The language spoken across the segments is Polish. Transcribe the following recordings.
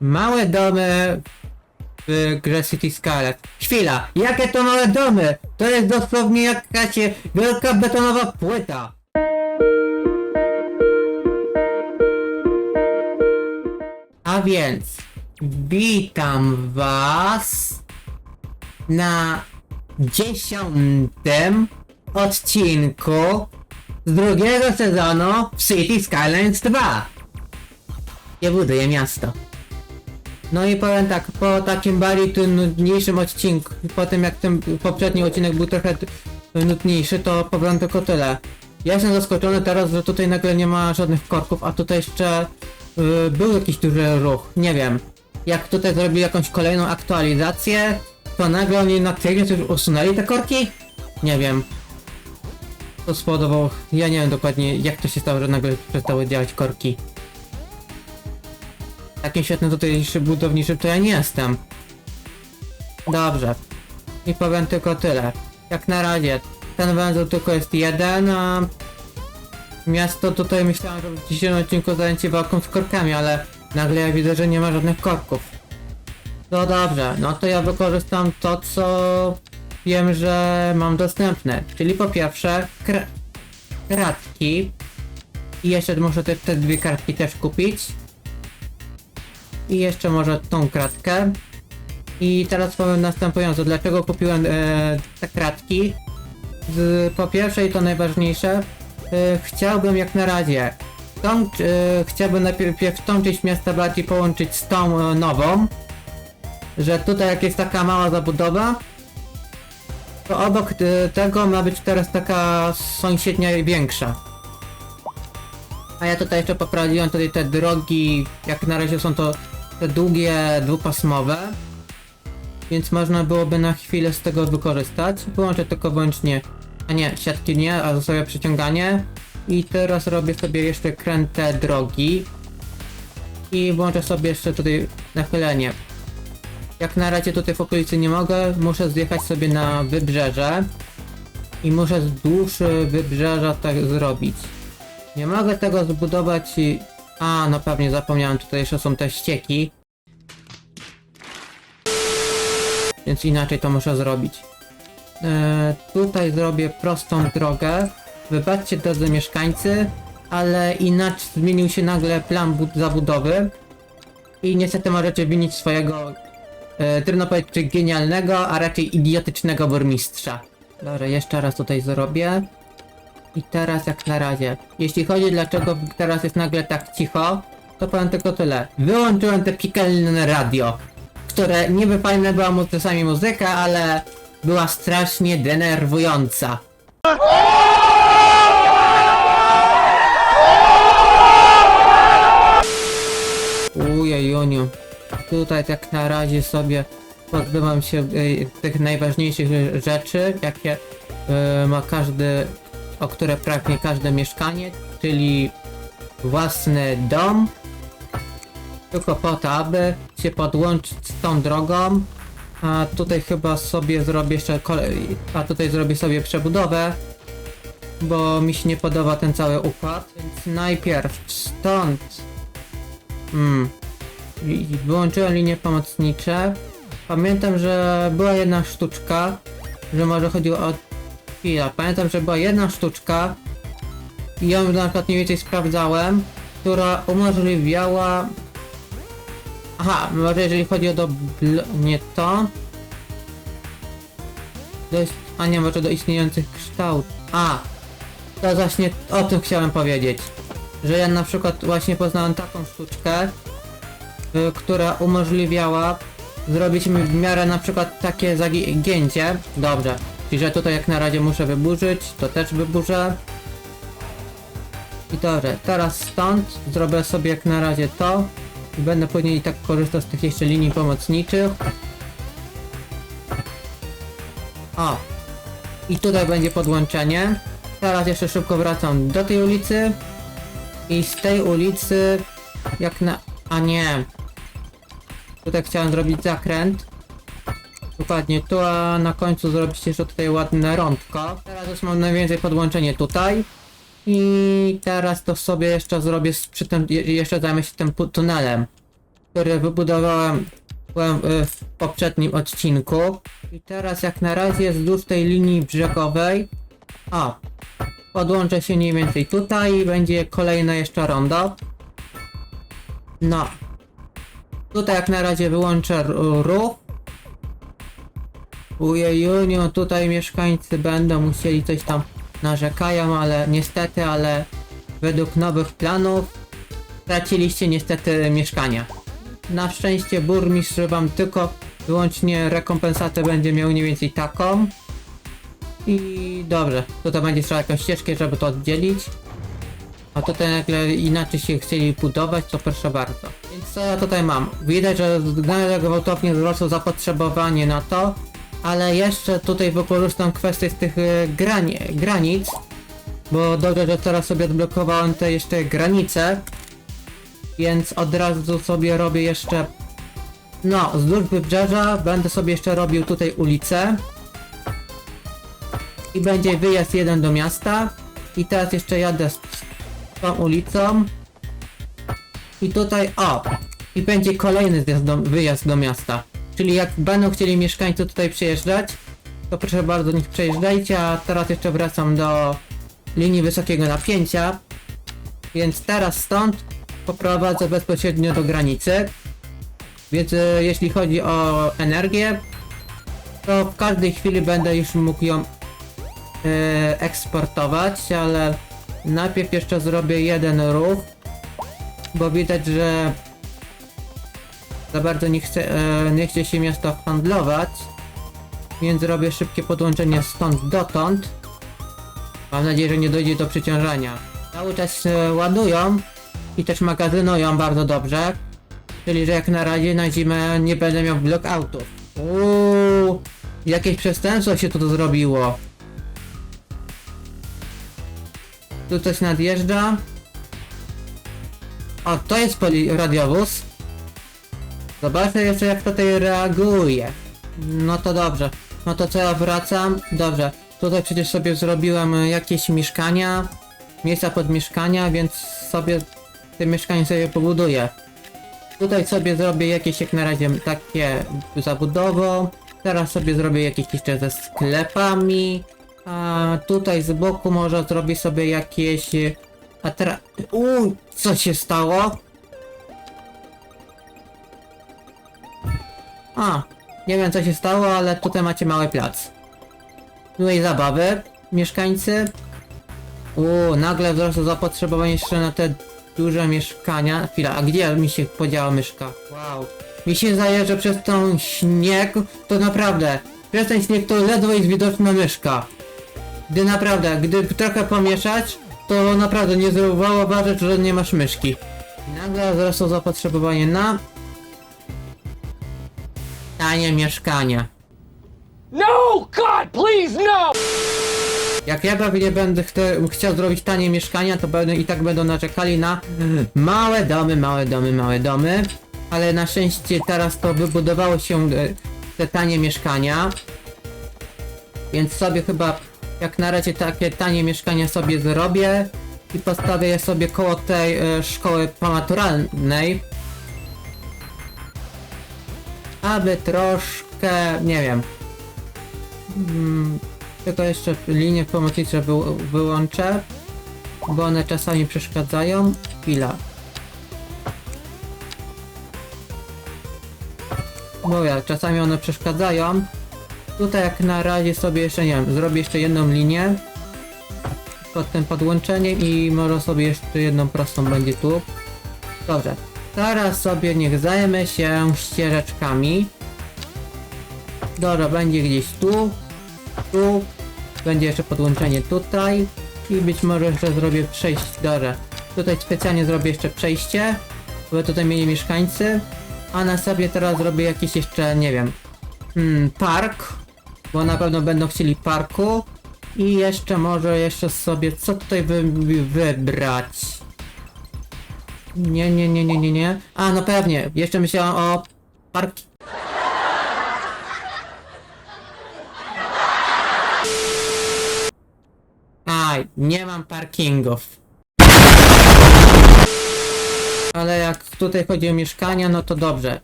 Małe domy w grze City Skyline. Chwila, jakie to małe domy? To jest dosłownie jakaś wielka betonowa płyta. A więc witam was na dziesiątym odcinku z drugiego sezonu City Skylines 2. Ja buduję miasto. No i powiem tak, po takim bardziej tu nudniejszym odcinku, po tym jak ten poprzedni odcinek był trochę nudniejszy, to powiem tylko tyle. Ja jestem zaskoczony teraz, że tutaj nagle nie ma żadnych korków, a tutaj jeszcze y, był jakiś duży ruch, nie wiem. Jak tutaj zrobili jakąś kolejną aktualizację, to nagle oni na tyle już usunęli te korki? Nie wiem. To spowodowało, ja nie wiem dokładnie jak to się stało, że nagle przestały działać korki. Takim świetnym tutejszym budowniczym to ja nie jestem. Dobrze. I powiem tylko tyle. Jak na razie, ten węzeł tylko jest jeden, a miasto tutaj myślałem, że w dzisiejszym odcinku zajęcie walką z korkami, ale nagle ja widzę, że nie ma żadnych korków. No dobrze, no to ja wykorzystam to, co wiem, że mam dostępne. Czyli po pierwsze, kra kratki. I jeszcze muszę te, te dwie kratki też kupić. I jeszcze może tą kratkę. I teraz powiem następująco, dlaczego kupiłem e, te kratki. Z, po pierwsze i to najważniejsze, e, chciałbym jak na razie tą, e, chciałbym najpierw tą część miasta bardziej połączyć z tą e, nową, że tutaj jak jest taka mała zabudowa, to obok e, tego ma być teraz taka sąsiednia i większa. A ja tutaj jeszcze poprawiłem tutaj te drogi, jak na razie są to te długie, dwupasmowe. Więc można byłoby na chwilę z tego wykorzystać. Wyłączę tylko wyłącznie, a nie, siatki nie, a zostawię przyciąganie. I teraz robię sobie jeszcze kręte drogi. I włączę sobie jeszcze tutaj nachylenie. Jak na razie tutaj w okolicy nie mogę, muszę zjechać sobie na wybrzeże. I muszę wzdłuż wybrzeża tak zrobić. Nie mogę tego zbudować. A, no pewnie zapomniałem, tutaj jeszcze są te ścieki. Więc inaczej to muszę zrobić. E, tutaj zrobię prostą drogę. Wybaczcie drodzy mieszkańcy, ale inaczej zmienił się nagle plan bud- zabudowy. I niestety możecie winić swojego, e, trudno powiedzieć czy genialnego, a raczej idiotycznego burmistrza. Dobra, jeszcze raz tutaj zrobię. I teraz jak na razie. Jeśli chodzi dlaczego teraz jest nagle tak cicho, to powiem tylko tyle. Wyłączyłem te piekielne radio, które niby fajne była mu czasami muzyka, ale była strasznie denerwująca. Ujejuniu. Tutaj tak na razie sobie pozbywam się y, tych najważniejszych rzeczy, jakie y, ma każdy, o które pragnie każde mieszkanie, czyli własny dom, tylko po to, aby się podłączyć z tą drogą. A tutaj chyba sobie zrobię jeszcze kolej, a tutaj zrobię sobie przebudowę, bo mi się nie podoba ten cały układ. Więc najpierw stąd. Hmm. Wyłączyłem linie pomocnicze. Pamiętam, że była jedna sztuczka, że może chodziło o chwila. Pamiętam, że była jedna sztuczka i ją na przykład mniej więcej sprawdzałem, która umożliwiała Aha, może jeżeli chodzi o do nie to. Do ist- a nie, może do istniejących kształtów. A! To właśnie o tym chciałem powiedzieć. Że ja na przykład właśnie poznałem taką sztuczkę, y, która umożliwiała zrobić w miarę na przykład takie zagięcie. Dobrze. Czyli że tutaj jak na razie muszę wyburzyć, to też wyburzę. I dobrze, teraz stąd zrobię sobie jak na razie to. I będę później i tak korzystał z tych jeszcze linii pomocniczych. O! I tutaj będzie podłączenie. Teraz jeszcze szybko wracam do tej ulicy. I z tej ulicy, jak na... A nie! Tutaj chciałem zrobić zakręt. Dokładnie tu, a na końcu zrobić jeszcze tutaj ładne rądko. Teraz już mam najwięcej podłączenie tutaj. I teraz to sobie jeszcze zrobię przy tym, je- jeszcze zajmę się tym tunelem. który wybudowałem y, w poprzednim odcinku. I teraz jak na razie wzdłuż tej linii brzegowej. O, podłączę się mniej więcej tutaj i będzie kolejne jeszcze rondo. No. Tutaj jak na razie wyłączę ruch. Ujejuniu, tutaj mieszkańcy będą musieli coś tam narzekają, ale niestety, ale według nowych planów straciliście niestety mieszkania. Na szczęście burmistrz wam tylko wyłącznie rekompensatę będzie miał mniej więcej taką. I dobrze, tutaj będzie trzeba jakąś ścieżkę, żeby to oddzielić. A tutaj nagle inaczej się chcieli budować, to proszę bardzo. Więc co ja tutaj mam? Widać, że nagle gwałtownie wzrosło zapotrzebowanie na to, ale jeszcze tutaj wykorzystam kwestię z tych e, grani granic, bo dobrze, że teraz sobie odblokowałem te jeszcze granice, więc od razu sobie robię jeszcze no, wzdłuż wybrzeża będę sobie jeszcze robił tutaj ulicę i będzie wyjazd jeden do miasta i teraz jeszcze jadę z tą ulicą i tutaj o i będzie kolejny do, wyjazd do miasta czyli jak będą chcieli mieszkańcy tutaj przyjeżdżać to proszę bardzo niech przejeżdżajcie a teraz jeszcze wracam do linii wysokiego napięcia. Więc teraz stąd poprowadzę bezpośrednio do granicy. Więc e, jeśli chodzi o energię to w każdej chwili będę już mógł ją e, eksportować, ale najpierw jeszcze zrobię jeden ruch, bo widać, że za bardzo nie chce, e, nie chce się miasto handlować, więc zrobię szybkie podłączenie stąd dotąd. Mam nadzieję, że nie dojdzie do przeciążania. Cały czas e, ładują i też magazynują bardzo dobrze, czyli że jak na razie na zimę nie będę miał blockoutów. Uuu, jakieś przestępstwo się tu zrobiło. Tu coś nadjeżdża. O, to jest radiowóz. Zobaczę jeszcze jak tutaj reaguje. No to dobrze. No to co ja wracam? Dobrze. Tutaj przecież sobie zrobiłem e, jakieś mieszkania. Miejsca pod mieszkania, więc sobie te mieszkanie sobie pobuduję. Tutaj sobie zrobię jakieś jak na razie takie zabudową. Teraz sobie zrobię jakieś jeszcze ze sklepami. A tutaj z boku może zrobię sobie jakieś e, atra... Uuu, co się stało? A, nie wiem co się stało, ale tutaj macie mały plac. Tutaj zabawy, mieszkańcy. Uuu, nagle wzrosło zapotrzebowanie jeszcze na te duże mieszkania. Chwila, a gdzie mi się podziała myszka? Wow. Mi się zdaje, że przez tą śnieg, to naprawdę, przez ten śnieg to ledwo jest widoczna myszka. Gdy naprawdę, gdy trochę pomieszać, to naprawdę nie zauważyć, że nie masz myszki. Nagle wzrosło zapotrzebowanie na... Tanie mieszkania. No, God, please, no! Jak ja pewnie będę chce, chciał zrobić tanie mieszkania, to będą i tak będą narzekali na małe domy, małe domy, małe domy. Ale na szczęście teraz to wybudowało się e, te tanie mieszkania. Więc sobie chyba jak na razie takie tanie mieszkania sobie zrobię i postawię je sobie koło tej e, szkoły pomaturalnej. Aby troszkę, nie wiem, mm, tylko jeszcze linię pomocnicze wy, wyłączę, bo one czasami przeszkadzają. Chwila. Mówię, czasami one przeszkadzają. Tutaj jak na razie sobie jeszcze, nie wiem, zrobię jeszcze jedną linię pod tym podłączeniem i może sobie jeszcze jedną prostą będzie tu. Dobrze. Teraz sobie niech zajmę się ścieżeczkami. Dobra, będzie gdzieś tu, tu, będzie jeszcze podłączenie tutaj i być może jeszcze zrobię przejście, dobra. Tutaj specjalnie zrobię jeszcze przejście, bo tutaj mieli mieszkańcy, a na sobie teraz zrobię jakiś jeszcze, nie wiem, hmm, park, bo na pewno będą chcieli parku i jeszcze może jeszcze sobie, co tutaj wy, wybrać? Nie, nie, nie, nie, nie, nie. A, no pewnie, jeszcze myślałem o park... Aj, nie mam parkingów. Ale jak tutaj chodzi o mieszkania, no to dobrze.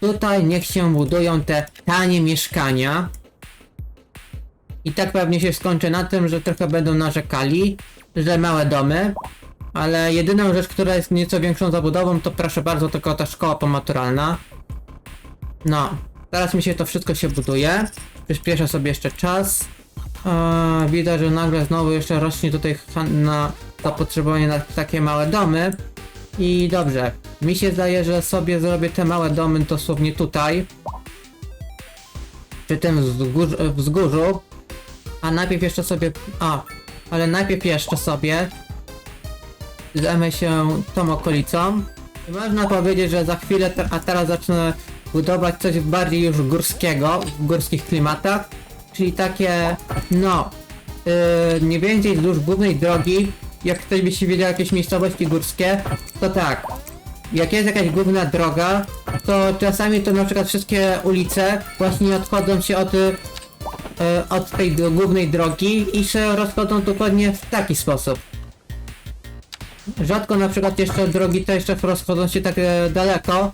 Tutaj niech się budują te tanie mieszkania. I tak pewnie się skończy na tym, że trochę będą narzekali, że małe domy. Ale jedyną rzecz, która jest nieco większą zabudową, to proszę bardzo, tylko ta szkoła pomaturalna. No, teraz mi się to wszystko się buduje. Przyspieszę sobie jeszcze czas. Eee, widać, że nagle znowu jeszcze rośnie tutaj na zapotrzebowanie na takie małe domy. I dobrze, mi się zdaje, że sobie zrobię te małe domy dosłownie tutaj. Przy tym wzgórz, wzgórzu. A najpierw jeszcze sobie... A, ale najpierw jeszcze sobie zajmę się tą okolicą. Można powiedzieć, że za chwilę, a teraz zacznę budować coś bardziej już górskiego, w górskich klimatach. Czyli takie, no, yy, nie więcej wzdłuż głównej drogi, jak ktoś by się wiedział jakieś miejscowości górskie, to tak. Jak jest jakaś główna droga, to czasami to na przykład wszystkie ulice właśnie odchodzą się od, y, od tej głównej drogi i się rozchodzą dokładnie w taki sposób. Rzadko na przykład jeszcze drogi to jeszcze rozchodzą się tak e, daleko.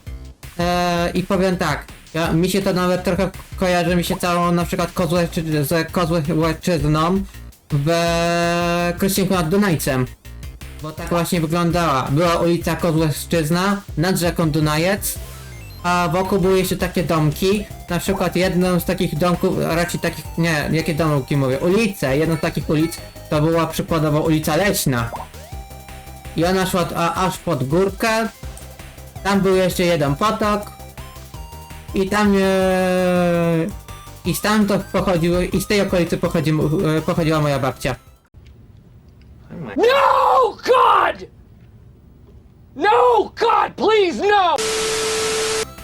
E, I powiem tak, ja, mi się to nawet trochę kojarzy mi się całą na przykład Kozłeczy, z Kozłeczyzną w Krośniku nad Dunajcem. Bo tak właśnie wyglądała. Była ulica Kozłeszczyzna nad rzeką Dunajec, a wokół były jeszcze takie domki. Na przykład jedną z takich domków, raczej takich, nie, jakie domki mówię, ulice, jedną z takich ulic to była przykładowo ulica Leśna. I ona szła a, aż pod górkę. Tam był jeszcze jeden potok. I tam e, i stamtąd pochodził, i z tej okolicy pochodzi, e, pochodziła moja babcia. No, God! No, God, please, no!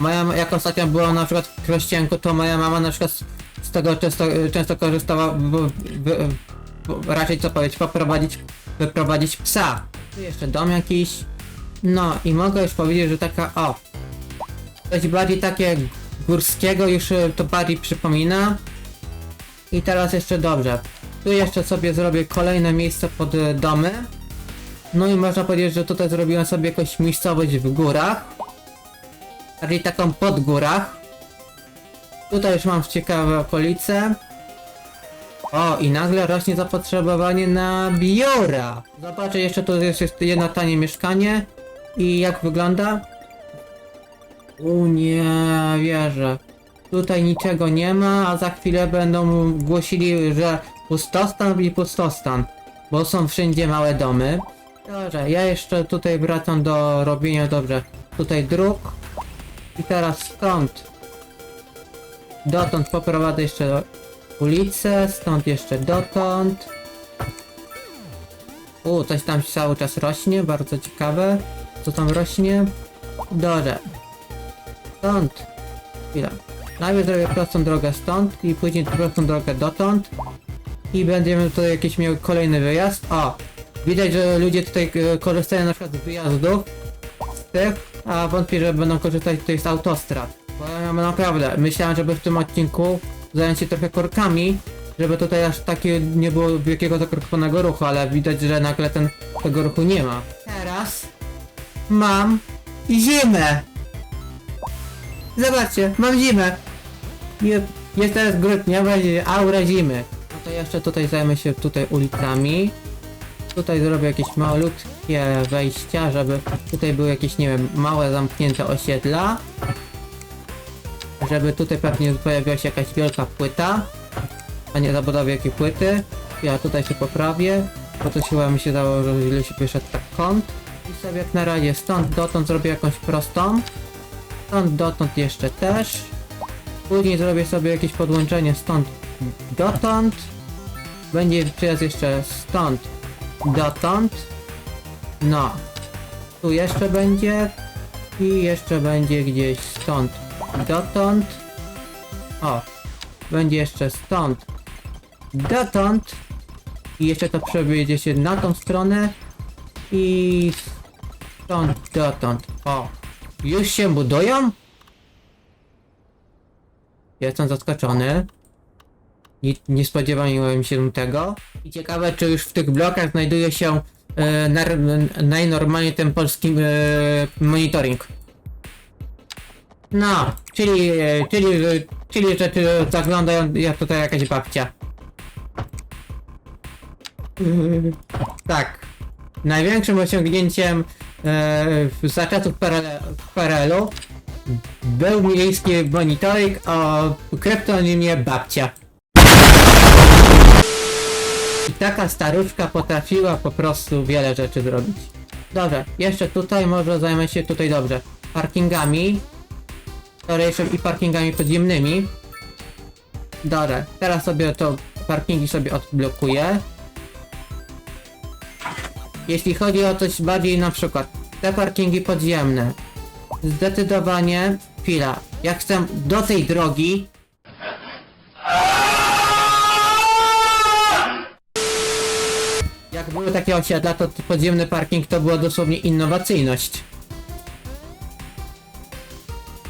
Moja, jak ostatnio było na przykład w Krościenku, to moja mama na przykład z, z tego często, często korzystała, bo, bo, bo, raczej co powiedzieć, poprowadzić, wyprowadzić psa. Tu jeszcze dom jakiś. No i mogę już powiedzieć, że taka, o, coś bardziej takie górskiego już e, to bardziej przypomina. I teraz jeszcze dobrze. Tu jeszcze sobie zrobię kolejne miejsce pod e, domy. No i można powiedzieć, że tutaj zrobiłem sobie jakąś miejscowość w górach. Bardziej taką pod górach. Tutaj już mam ciekawe okolice. O, i nagle rośnie zapotrzebowanie na biura. Zobaczę, jeszcze tu jest, jest jedno tanie mieszkanie. I jak wygląda? U nie wierzę. Tutaj niczego nie ma, a za chwilę będą głosili, że pustostan i pustostan. Bo są wszędzie małe domy. Dobrze, ja jeszcze tutaj wracam do robienia, dobrze. Tutaj dróg. I teraz stąd dotąd poprowadzę jeszcze ulicę, stąd jeszcze dotąd. U, coś tam cały czas rośnie, bardzo ciekawe. Co tam rośnie? Dobrze. Stąd. Chwila. Najpierw zrobię prostą drogę stąd i później prostą drogę dotąd. I będziemy tutaj jakiś miał kolejny wyjazd. O! Widać, że ludzie tutaj e, korzystają na przykład z wyjazdów z tych, a wątpię, że będą korzystać tutaj z autostrad. Bo naprawdę myślałem, żeby w tym odcinku zająć się trochę korkami, żeby tutaj aż takie nie było wielkiego zakorkowanego ruchu, ale widać, że nagle ten, tego ruchu nie ma. Teraz mam zimę. Zobaczcie, mam zimę. Je- Jest teraz grudnia, będzie aura zimy. No to jeszcze tutaj zajmę się tutaj ulicami. Tutaj zrobię jakieś malutkie wejścia, żeby tutaj były jakieś, nie wiem, małe zamknięte osiedla. Żeby tutaj pewnie pojawiła się jakaś wielka płyta. A nie zabudowa wielkiej płyty. Ja tutaj się poprawię. Bo to chyba mi się dało, że źle się wyszedł tak kąt. I sobie jak na razie stąd dotąd zrobię jakąś prostą. Stąd dotąd jeszcze też. Później zrobię sobie jakieś podłączenie stąd dotąd. Będzie przyjazd jeszcze stąd dotąd. No. Tu jeszcze będzie. I jeszcze będzie gdzieś stąd dotąd. O. Będzie jeszcze stąd dotąd. I jeszcze to przewiedzie się na tą stronę. I stąd dotąd. O. Już się budują? Jestem zaskoczony. Nie, nie spodziewałem się tego. I ciekawe, czy już w tych blokach znajduje się e, najnormalniej ten polski e, monitoring. No, czyli, czyli, czyli że ty zaglądają jak tutaj jakaś babcia. Yy, Tak. Największym osiągnięciem e, za czasów PRL-u był miejski monitoring o kryptonimie babcia. I taka staruszka potrafiła po prostu wiele rzeczy zrobić. Dobrze, jeszcze tutaj może zajmę się tutaj dobrze. Parkingami. Storejszym i parkingami podziemnymi. Dobra, teraz sobie to parkingi sobie odblokuję. Jeśli chodzi o coś bardziej na przykład te parkingi podziemne. Zdecydowanie chwila. Jak chcę do tej drogi Jak były takie osiedla, to podziemny parking to była dosłownie innowacyjność.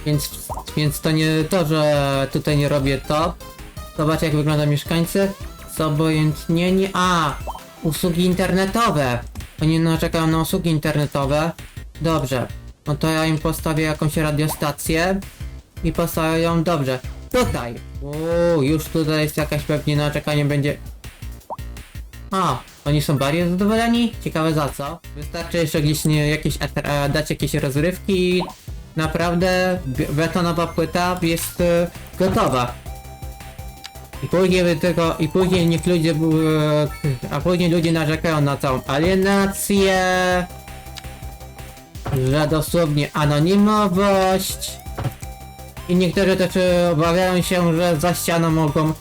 Więc, więc to nie to, że tutaj nie robię to. Zobacz jak wygląda mieszkańcy. Co obojętnie nie... A! Usługi internetowe! Oni narzekają na usługi internetowe. Dobrze. No to ja im postawię jakąś radiostację. I postawię ją dobrze. Tutaj! Uuu, już tutaj jest jakaś pewnie narzekanie będzie... A, oni są bardziej zadowoleni? Ciekawe za co? Wystarczy jeszcze gdzieś nie, jakieś eter- e, dać jakieś rozrywki naprawdę be- betonowa płyta jest e, gotowa. I później tylko, i później niech ludzie, e, a później ludzie narzekają na całą alienację, że dosłownie anonimowość i niektórzy też e, obawiają się, że za ścianą mogą e,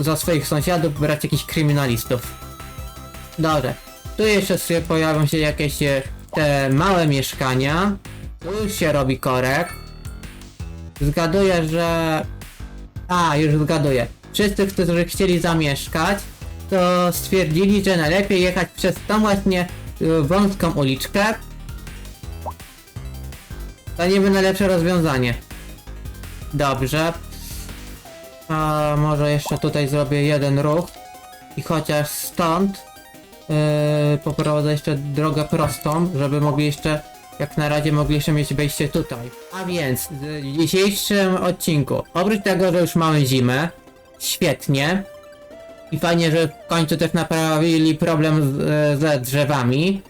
za swoich sąsiadów brać jakichś kryminalistów. Dobrze. Tu jeszcze pojawią się jakieś te małe mieszkania. Tu się robi korek. Zgaduję, że... A, już zgaduję. Wszyscy, którzy chcieli zamieszkać, to stwierdzili, że najlepiej jechać przez tą właśnie y, wąską uliczkę. To niby najlepsze rozwiązanie. Dobrze. A może jeszcze tutaj zrobię jeden ruch. I chociaż stąd yy, poprowadzę jeszcze drogę prostą, żeby mogli jeszcze, jak na razie mogli jeszcze mieć wejście tutaj. A więc w dzisiejszym odcinku, oprócz tego, że już mamy zimę, świetnie. I fajnie, że w końcu też naprawili problem z, ze drzewami.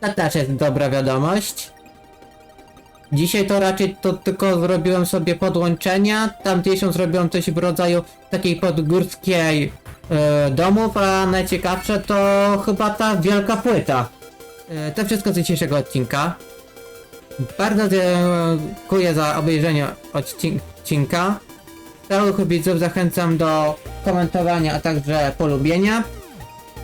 To też jest dobra wiadomość. Dzisiaj to raczej to tylko zrobiłem sobie podłączenia, tamtejszą zrobiłem coś w rodzaju takiej podgórskiej e, domów, a najciekawsze to chyba ta wielka płyta. E, to wszystko z dzisiejszego odcinka. Bardzo dziękuję za obejrzenie odcin- odcinka. Całych widzów zachęcam do komentowania, a także polubienia.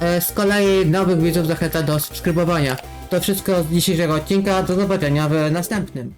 E, Z kolei nowych widzów zachęcam do subskrybowania. To wszystko z dzisiejszego odcinka. Do zobaczenia w następnym.